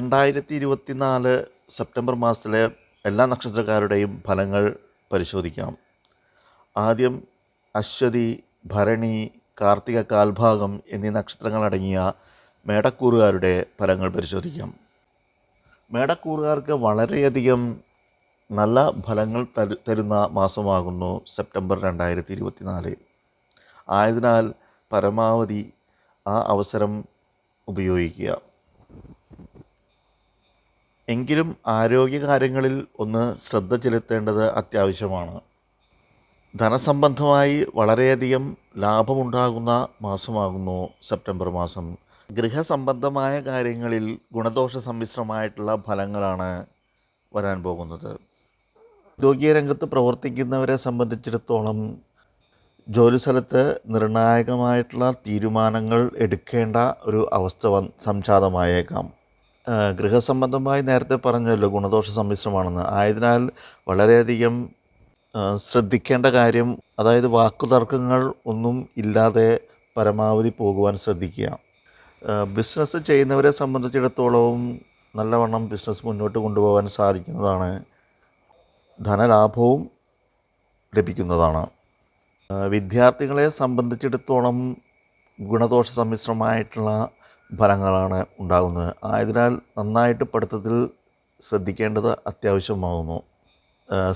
രണ്ടായിരത്തി ഇരുപത്തി നാല് സെപ്റ്റംബർ മാസത്തിലെ എല്ലാ നക്ഷത്രക്കാരുടെയും ഫലങ്ങൾ പരിശോധിക്കാം. ആദ്യം അശ്വതി ഭരണി കാർത്തിക കാൽഭാഗം എന്നീ നക്ഷത്രങ്ങളടങ്ങിയ മേടക്കൂറുകാരുടെ ഫലങ്ങൾ പരിശോധിക്കാം. മേടക്കൂറുകാർക്ക് വളരെയധികം നല്ല ഫലങ്ങൾ തരു തരുന്ന മാസമാകുന്നു സെപ്റ്റംബർ രണ്ടായിരത്തി ഇരുപത്തിനാല് ആയതിനാൽ പരമാവധി ആ അവസരം ഉപയോഗിക്കുക. എങ്കിലും ആരോഗ്യകാര്യങ്ങളിൽ ഒന്ന് ശ്രദ്ധ ചെലുത്തേണ്ടത് അത്യാവശ്യമാണ്. ധനസംബന്ധമായി വളരെയധികം ലാഭമുണ്ടാകുന്ന മാസമാകുന്നു സെപ്റ്റംബർ മാസം. ഗൃഹസംബന്ധമായ കാര്യങ്ങളിൽ ഗുണദോഷ സമ്മിശ്രമായിട്ടുള്ള ഫലങ്ങളാണ് വരാൻ പോകുന്നത്. ഔദ്യോഗിക രംഗത്ത് പ്രവർത്തിക്കുന്നവരെ സംബന്ധിച്ചിടത്തോളം ജോലിസ്ഥലത്ത് നിർണായകമായിട്ടുള്ള തീരുമാനങ്ങൾ എടുക്കേണ്ട ഒരു അവസ്ഥ സംജാതമായേക്കാം. ഗൃഹസംബന്ധമായി നേരത്തെ പറഞ്ഞല്ലോ ഗുണദോഷ സമ്മിശ്രമാണെന്ന്. ആയതിനാൽ വളരെയധികം ശ്രദ്ധിക്കേണ്ട കാര്യം അതായത് വാക്കുതർക്കങ്ങൾ ഒന്നും ഇല്ലാതെ പരമാവധി പോകുവാൻ ശ്രദ്ധിക്കുക. ബിസിനസ് ചെയ്യുന്നവരെ സംബന്ധിച്ചിടത്തോളവും നല്ലവണ്ണം ബിസിനസ് മുന്നോട്ട് കൊണ്ടുപോകാൻ സാധിക്കുന്നതാണ്. ധനലാഭവും ലഭിക്കുന്നതാണ്. വിദ്യാർത്ഥികളെ സംബന്ധിച്ചിടത്തോളം ഗുണദോഷ സമ്മിശ്രമായിട്ടുള്ള ഫലങ്ങളാണ് ഉണ്ടാകുന്നത്. ആയതിനാൽ നന്നായിട്ട് പഠിത്തത്തിൽ ശ്രദ്ധിക്കേണ്ടത് അത്യാവശ്യമാകുന്നു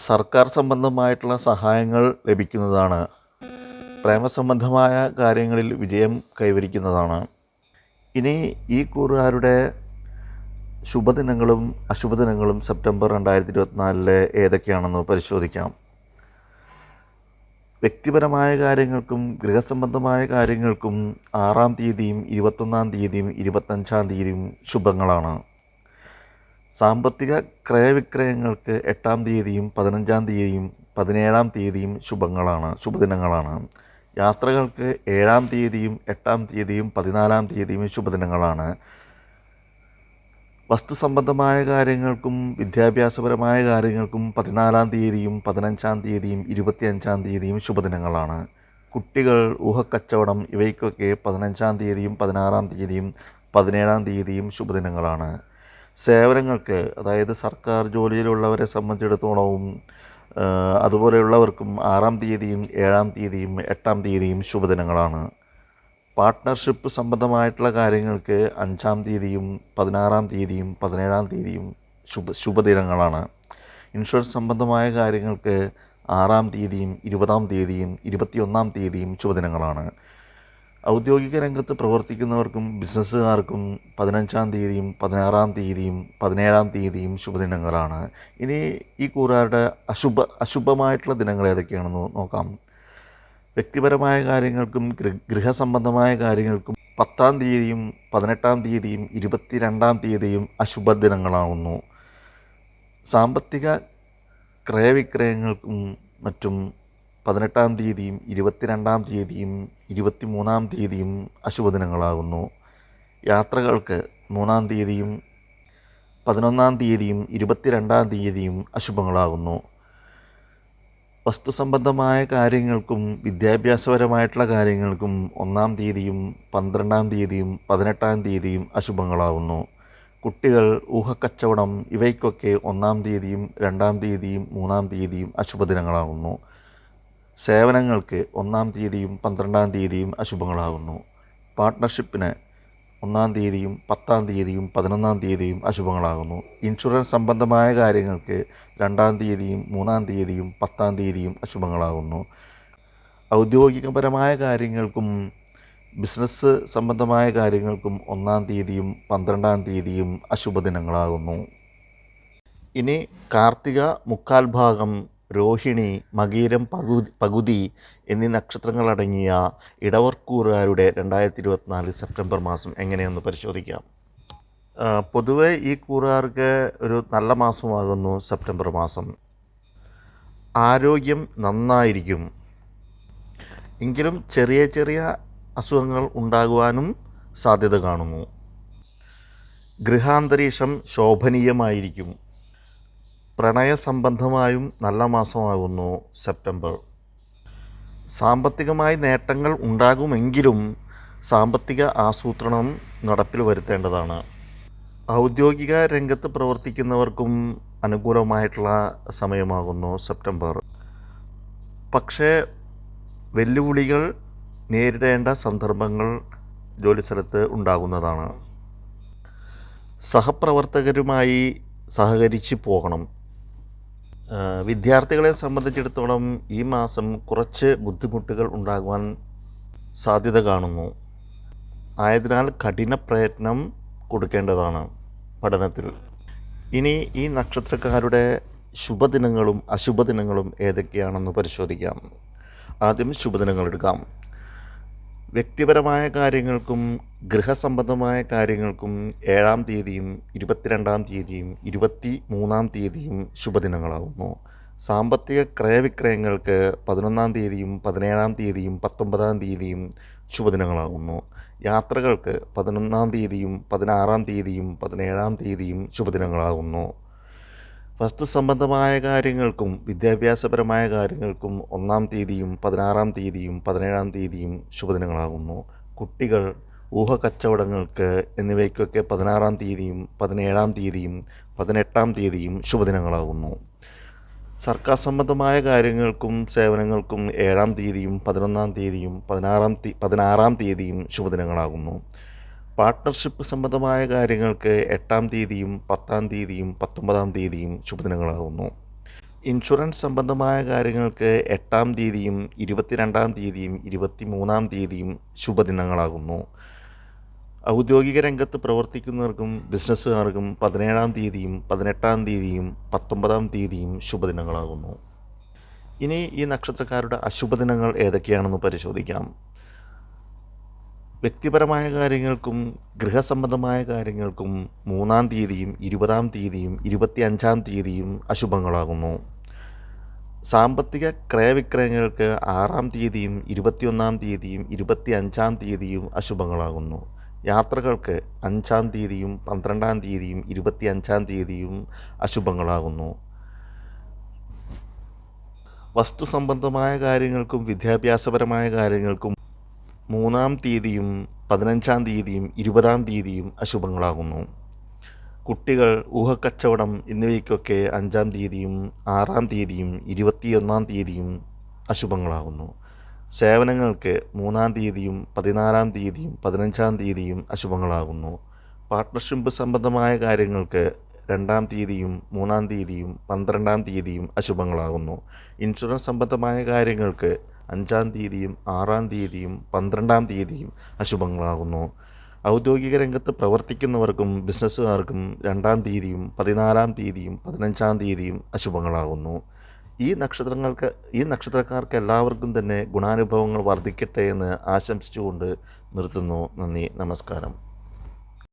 സർക്കാർ സംബന്ധമായിട്ടുള്ള സഹായങ്ങൾ ലഭിക്കുന്നതാണ്. പ്രേമസംബന്ധമായ കാര്യങ്ങളിൽ വിജയം കൈവരിക്കുന്നതാണ്. ഇനി ഈ കൂറുകാരുടെ ശുഭദിനങ്ങളും അശുഭദിനങ്ങളും സെപ്റ്റംബർ രണ്ടായിരത്തി ഇരുപത്തിനാലിലെ ഏതൊക്കെയാണെന്ന് പരിശോധിക്കാം. വ്യക്തിപരമായ കാര്യങ്ങൾക്കും ഗൃഹസംബന്ധമായ കാര്യങ്ങൾക്കും ആറാം തീയതിയും ഇരുപത്തൊന്നാം തീയതിയും ഇരുപത്തഞ്ചാം തീയതിയും ശുഭങ്ങളാണ്. സാമ്പത്തിക ക്രയവിക്രയങ്ങൾക്ക് എട്ടാം തീയതിയും പതിനഞ്ചാം തീയതിയും പതിനേഴാം തീയതിയും ശുഭങ്ങളാണ് ശുഭദിനങ്ങളാണ്. യാത്രകൾക്ക് ഏഴാം തീയതിയും എട്ടാം തീയതിയും പതിനാലാം തീയതിയും ശുഭദിനങ്ങളാണ്. വസ്തു സംബന്ധമായ കാര്യങ്ങൾക്കും വിദ്യാഭ്യാസപരമായ കാര്യങ്ങൾക്കും പതിനാലാം തീയതിയും പതിനഞ്ചാം തീയതിയും ഇരുപത്തിയഞ്ചാം തീയതിയും ശുഭദിനങ്ങളാണ്. കുട്ടികൾ ഊഹക്കച്ചവടം ഇവയ്ക്കൊക്കെ പതിനഞ്ചാം തീയതിയും പതിനാറാം തീയതിയും പതിനേഴാം തീയതിയും ശുഭദിനങ്ങളാണ്. സേവനങ്ങൾക്ക് അതായത് സർക്കാർ ജോലിയിലുള്ളവരെ സംബന്ധിച്ചിടത്തോളവും അതുപോലെയുള്ളവർക്കും ആറാം തീയതിയും ഏഴാം തീയതിയും എട്ടാം തീയതിയും ശുഭദിനങ്ങളാണ്. പാർട്ട്ണർഷിപ്പ് സംബന്ധമായിട്ടുള്ള കാര്യങ്ങൾക്ക് അഞ്ചാം തീയതിയും പതിനാറാം തീയതിയും പതിനേഴാം തീയതിയും ശുഭ ശുഭദിനങ്ങളാണ്. ഇൻഷുറൻസ് സംബന്ധമായ കാര്യങ്ങൾക്ക് ആറാം തീയതിയും ഇരുപതാം തീയതിയും ഇരുപത്തിയൊന്നാം തീയതിയും ശുഭദിനങ്ങളാണ്. ഔദ്യോഗിക രംഗത്ത് പ്രവർത്തിക്കുന്നവർക്കും ബിസിനസ്സുകാർക്കും പതിനഞ്ചാം തീയതിയും പതിനാറാം തീയതിയും പതിനേഴാം തീയതിയും ശുഭദിനങ്ങളാണ്. ഇനി ഈ കൂറുകാരുടെ അശുഭ അശുഭമായിട്ടുള്ള ദിനങ്ങൾ ഏതൊക്കെയാണെന്ന് നോക്കാം. വ്യക്തിപരമായ കാര്യങ്ങൾക്കും ഗൃഹസംബന്ധമായ കാര്യങ്ങൾക്കും പത്താം തീയതിയും പതിനെട്ടാം തീയതിയും ഇരുപത്തിരണ്ടാം തീയതിയും അശുഭ ദിനങ്ങളാവുന്നു സാമ്പത്തിക ക്രയവിക്രയങ്ങൾക്കും മറ്റും പതിനെട്ടാം തീയതിയും ഇരുപത്തിരണ്ടാം തീയതിയും ഇരുപത്തിമൂന്നാം തീയതിയും അശുഭ അശുഭദിനങ്ങളാകുന്നു യാത്രകൾക്ക് മൂന്നാം തീയതിയും പതിനൊന്നാം തീയതിയും ഇരുപത്തിരണ്ടാം തീയതിയും അശുഭങ്ങളാകുന്നു വസ്തു സംബന്ധമായ കാര്യങ്ങൾക്കും വിദ്യാഭ്യാസപരമായിട്ടുള്ള കാര്യങ്ങൾക്കും ഒന്നാം തീയതിയും പന്ത്രണ്ടാം തീയതിയും പതിനെട്ടാം തീയതിയും അശുഭങ്ങളാവുന്നു. കുട്ടികൾ ഊഹക്കച്ചവടം ഇവയ്ക്കൊക്കെ ഒന്നാം തീയതിയും രണ്ടാം തീയതിയും മൂന്നാം തീയതിയും അശുഭദിനങ്ങളാവുന്നു. സേവനങ്ങൾക്ക് ഒന്നാം തീയതിയും പന്ത്രണ്ടാം തീയതിയും അശുഭങ്ങളാകുന്നു പാർട്ട്ണർഷിപ്പിന് ഒന്നാം തീയതിയും പത്താം തീയതിയും പതിനൊന്നാം തീയതിയും അശുഭങ്ങളാകുന്നു. ഇൻഷുറൻസ് സംബന്ധമായ കാര്യങ്ങൾക്ക് രണ്ടാം തീയതിയും മൂന്നാം തീയതിയും പത്താം തീയതിയും അശുഭങ്ങളാകുന്നു. ഔദ്യോഗികപരമായ കാര്യങ്ങൾക്കും ബിസിനസ് സംബന്ധമായ കാര്യങ്ങൾക്കും ഒന്നാം തീയതിയും പന്ത്രണ്ടാം തീയതിയും അശുഭദിനങ്ങളാകുന്നു. ഇനി കാർത്തിക മുക്കാൽ ഭാഗം രോഹിണി മകീരം പകുതി പകുതി എന്നീ നക്ഷത്രങ്ങളടങ്ങിയ ഇടവർക്കൂറുകാരുടെ രണ്ടായിരത്തി ഇരുപത്തിനാല് സെപ്റ്റംബർ മാസം എങ്ങനെയെന്ന് പരിശോധിക്കാം. പൊതുവെ ഈ കൂറുകാർക്ക് ഒരു നല്ല മാസമാകുന്നു സെപ്റ്റംബർ മാസം. ആരോഗ്യം നന്നായിരിക്കും. എങ്കിലും ചെറിയ ചെറിയ അസുഖങ്ങൾ ഉണ്ടാകുവാനും സാധ്യത കാണുന്നു. ഗൃഹാന്തരീക്ഷം ശോഭനീയമായിരിക്കും. പ്രണയ സംബന്ധമായും നല്ല മാസമാകുന്നു സെപ്റ്റംബർ. സാമ്പത്തികമായി നേട്ടങ്ങൾ ഉണ്ടാകുമെങ്കിലും സാമ്പത്തിക ആസൂത്രണം നടപ്പിൽ വരുത്തേണ്ടതാണ്. ഔദ്യോഗിക രംഗത്ത് പ്രവർത്തിക്കുന്നവർക്കും അനുകൂലമായിട്ടുള്ള സമയമാകുന്നു സെപ്റ്റംബർ. പക്ഷേ വെല്ലുവിളികൾ നേരിടേണ്ട സന്ദർഭങ്ങൾ ജോലിസ്ഥലത്ത് ഉണ്ടാകുന്നതാണ്. സഹപ്രവർത്തകരുമായി സഹകരിച്ച് പോകണം. വിദ്യാർത്ഥികളെ സംബന്ധിച്ചിടത്തോളം ഈ മാസം കുറച്ച് ബുദ്ധിമുട്ടുകൾ ഉണ്ടാകുവാൻ സാധ്യത കാണുന്നു. ആയതിനാൽ കഠിന പ്രയത്നം കൊടുക്കേണ്ടതാണ് പഠനത്തിൽ. ഇനി ഈ നക്ഷത്രക്കാരുടെ ശുഭദിനങ്ങളും അശുഭദിനങ്ങളും ഏതൊക്കെയാണെന്ന് പരിശോധിക്കാം. ആദ്യം ശുഭദിനങ്ങൾ എടുക്കാം. വ്യക്തിപരമായ കാര്യങ്ങൾക്കും ഗൃഹസംബന്ധമായ കാര്യങ്ങൾക്കും ഏഴാം തീയതിയും ഇരുപത്തിരണ്ടാം തീയതിയും ഇരുപത്തി മൂന്നാം തീയതിയും ശുഭദിനങ്ങളാകുന്നു സാമ്പത്തിക ക്രയവിക്രയങ്ങൾക്ക് പതിനൊന്നാം തീയതിയും പതിനേഴാം തീയതിയും പത്തൊമ്പതാം തീയതിയും ശുഭദിനങ്ങളാകുന്നു യാത്രകൾക്ക് പതിനൊന്നാം തീയതിയും പതിനാറാം തീയതിയും പതിനേഴാം തീയതിയും ശുഭദിനങ്ങളാകുന്നു വസ്തു സംബന്ധമായ കാര്യങ്ങൾക്കും വിദ്യാഭ്യാസപരമായ കാര്യങ്ങൾക്കും ഒന്നാം തീയതിയും പതിനാറാം തീയതിയും പതിനേഴാം തീയതിയും ശുഭദിനങ്ങളാകുന്നു കുട്ടികൾ ഊഹക്കച്ചവടങ്ങൾക്ക് എന്നിവയ്ക്കൊക്കെ പതിനാറാം തീയതിയും പതിനേഴാം തീയതിയും പതിനെട്ടാം തീയതിയും ശുഭദിനങ്ങളാകുന്നു സർക്കാർ സംബന്ധമായ കാര്യങ്ങൾക്കും സേവനങ്ങൾക്കും ഏഴാം തീയതിയും പതിനൊന്നാം തീയതിയും പതിനാറാം തീ പതിനാറാം തീയതിയും ശുഭദിനങ്ങളാകുന്നു. പാർട്ട്ണർഷിപ്പ് സംബന്ധമായ കാര്യങ്ങൾക്ക് എട്ടാം തീയതിയും പത്താം തീയതിയും പത്തൊമ്പതാം തീയതിയും ശുഭദിനങ്ങളാകുന്നു. ഇൻഷുറൻസ് സംബന്ധമായ കാര്യങ്ങൾക്ക് എട്ടാം തീയതിയും ഇരുപത്തിരണ്ടാം തീയതിയും ഇരുപത്തി മൂന്നാം തീയതിയും ശുഭദിനങ്ങളാകുന്നു. ഔദ്യോഗിക രംഗത്ത് പ്രവർത്തിക്കുന്നവർക്കും ബിസിനസ്സുകാർക്കും പതിനേഴാം തീയതിയും പതിനെട്ടാം തീയതിയും പത്തൊമ്പതാം തീയതിയും ശുഭദിനങ്ങളാകുന്നു. ഇനി ഈ നക്ഷത്രക്കാരുടെ അശുഭദിനങ്ങൾ ഏതൊക്കെയാണെന്ന് പരിശോധിക്കാം. വ്യക്തിപരമായ കാര്യങ്ങൾക്കും ഗൃഹസംബന്ധമായ കാര്യങ്ങൾക്കും മൂന്നാം തീയതിയും ഇരുപതാം തീയതിയും ഇരുപത്തി അഞ്ചാം തീയതിയും അശുഭങ്ങളാകുന്നു. സാമ്പത്തിക ക്രയവിക്രയങ്ങൾക്ക് ആറാം തീയതിയും ഇരുപത്തിയൊന്നാം തീയതിയും ഇരുപത്തി അഞ്ചാം തീയതിയും അശുഭങ്ങളാകുന്നു. യാത്രകൾക്ക് അഞ്ചാം തീയതിയും പന്ത്രണ്ടാം തീയതിയും ഇരുപത്തി അഞ്ചാം തീയതിയും അശുഭങ്ങളാകുന്നു. വസ്തു സംബന്ധമായ കാര്യങ്ങൾക്കും വിദ്യാഭ്യാസപരമായ കാര്യങ്ങൾക്കും മൂന്നാം തീയതിയും പതിനഞ്ചാം തീയതിയും ഇരുപതാം തീയതിയും അശുഭങ്ങളാകുന്നു. കുട്ടികൾ ഊഹക്കച്ചവടം എന്നിവയ്ക്കൊക്കെ അഞ്ചാം തീയതിയും ആറാം തീയതിയും ഇരുപത്തിയൊന്നാം തീയതിയും അശുഭങ്ങളാകുന്നു. സേവനങ്ങൾക്ക് മൂന്നാം തീയതിയും പതിനാലാം തീയതിയും പതിനഞ്ചാം തീയതിയും അശുഭങ്ങളാകുന്നു. പാർട്ട്ണർഷിപ്പ് സംബന്ധമായ കാര്യങ്ങൾക്ക് രണ്ടാം തീയതിയും മൂന്നാം തീയതിയും പന്ത്രണ്ടാം തീയതിയും അശുഭങ്ങളാകുന്നു. ഇൻഷുറൻസ് സംബന്ധമായ കാര്യങ്ങൾക്ക് അഞ്ചാം തീയതിയും ആറാം തീയതിയും പന്ത്രണ്ടാം തീയതിയും അശുഭങ്ങളാകുന്നു. ഔദ്യോഗിക രംഗത്ത് പ്രവർത്തിക്കുന്നവർക്കും ബിസിനസ്സുകാർക്കും രണ്ടാം തീയതിയും പതിനാലാം തീയതിയും പതിനഞ്ചാം തീയതിയും അശുഭങ്ങളാകുന്നു. ഈ നക്ഷത്രങ്ങൾക്ക് ഈ നക്ഷത്രക്കാർക്ക് എല്ലാവർക്കും തന്നെ ഗുണാനുഭവങ്ങൾ വർദ്ധിക്കട്ടെ എന്ന് ആശംസിച്ചുകൊണ്ട് നിർത്തുന്നു. നന്ദി നമസ്കാരം.